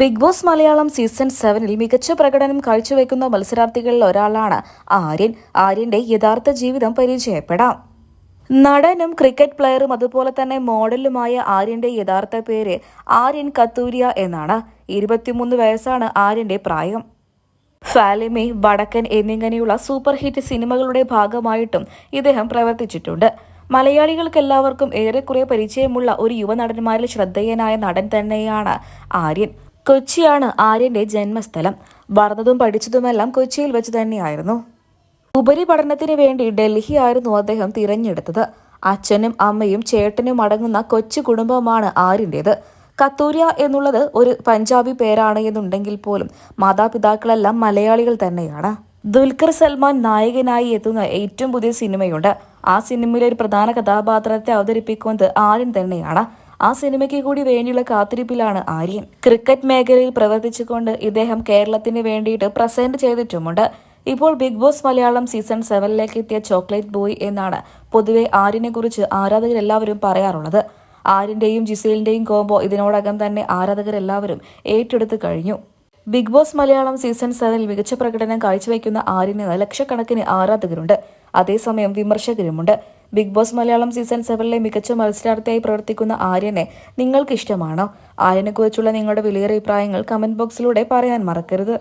Big Boss Malayalam season സെവനിൽ മികച്ച പ്രകടനം കാഴ്ചവെക്കുന്ന മത്സരാർത്ഥികളിൽ ഒരാളാണ് ആര്യൻ. ആര്യന്റെ യഥാർത്ഥ ജീവിതം പരിചയപ്പെടാം. നടനും ക്രിക്കറ്റ് പ്ലെയറും അതുപോലെ തന്നെ മോഡലുമായ ആര്യന്റെ യഥാർത്ഥ പേര് ആര്യൻ കത്തൂരിയ എന്നാണ്. ഇരുപത്തിമൂന്ന് വയസ്സാണ് ആര്യന്റെ പ്രായം. ഫാലിമി വടക്കൻ എന്നിങ്ങനെയുള്ള സൂപ്പർ ഹിറ്റ് സിനിമകളുടെ ഭാഗമായിട്ടും ഇദ്ദേഹം പ്രവർത്തിച്ചിട്ടുണ്ട്. മലയാളികൾക്കെല്ലാവർക്കും ഏറെക്കുറെ പരിചയമുള്ള ഒരു യുവനടന്മാരിൽ ശ്രദ്ധേയനായ നടൻ തന്നെയാണ് ആര്യൻ. കൊച്ചിയാണ് ആര്യന്റെ ജന്മസ്ഥലം. വളർന്നതും പഠിച്ചതുമെല്ലാം കൊച്ചിയിൽ വെച്ച് തന്നെയായിരുന്നു. ഉപരിപഠനത്തിന് വേണ്ടി ഡൽഹി ആയിരുന്നു അദ്ദേഹം തിരഞ്ഞെടുത്തത്. അച്ഛനും അമ്മയും ചേട്ടനും അടങ്ങുന്ന കൊച്ചു കുടുംബമാണ് ആര്യന്റേത് കത്തൂരിയ എന്നുള്ളത് ഒരു പഞ്ചാബി പേരാണ് എന്നുണ്ടെങ്കിൽ പോലും മാതാപിതാക്കളെല്ലാം മലയാളികൾ തന്നെയാണ്. ദുൽഖർ സൽമാൻ നായകനായി എത്തുന്ന ഏറ്റവും പുതിയ സിനിമയുണ്ട്. ആ സിനിമയിലെ ഒരു പ്രധാന കഥാപാത്രത്തെ അവതരിപ്പിക്കുന്നത് ആര്യൻ തന്നെയാണ്. ആ സിനിമയ്ക്ക് കൂടി വേണ്ടിയുള്ള കാത്തിരിപ്പിലാണ് ആര്യൻ. ക്രിക്കറ്റ് മേഖലയിൽ പ്രവർത്തിച്ചുകൊണ്ട് ഇദ്ദേഹം കേരളത്തിന് വേണ്ടിയിട്ട് പ്രസന്റ് ചെയ്തിട്ടുമുണ്ട്. ഇപ്പോൾ ബിഗ് ബോസ് മലയാളം സീസൺ സെവനിലേക്ക് എത്തിയ ചോക്ലേറ്റ് ബോയ് എന്നാണ് പൊതുവെ ആര്യനെ കുറിച്ച് ആരാധകരെല്ലാവരും പറയാറുള്ളത്. ആര്യന്റെയും ജിസേലിന്റെയും കോംബോ ഇതിനോടകം തന്നെ ആരാധകരെല്ലാവരും ഏറ്റെടുത്തു കഴിഞ്ഞു. ബിഗ് ബോസ് മലയാളം സീസൺ സെവനിൽ മികച്ച പ്രകടനം കാഴ്ചവെക്കുന്ന ആര്യന് ലക്ഷക്കണക്കിന് ആരാധകരുണ്ട്. അതേസമയം വിമർശകരുമുണ്ട്. ബിഗ് ബോസ് മലയാളം സീസൺ സെവനിലെ മികച്ച മത്സരാർത്ഥിയായി പ്രവർത്തിക്കുന്ന ആര്യനെ നിങ്ങൾക്ക് ഇഷ്ടമാണോ ആര്യനെക്കുറിച്ചുള്ള നിങ്ങളുടെ വിലയേറിയ അഭിപ്രായങ്ങൾ കമന്റ് ബോക്സിലൂടെ പറയാൻ മറക്കരുത്.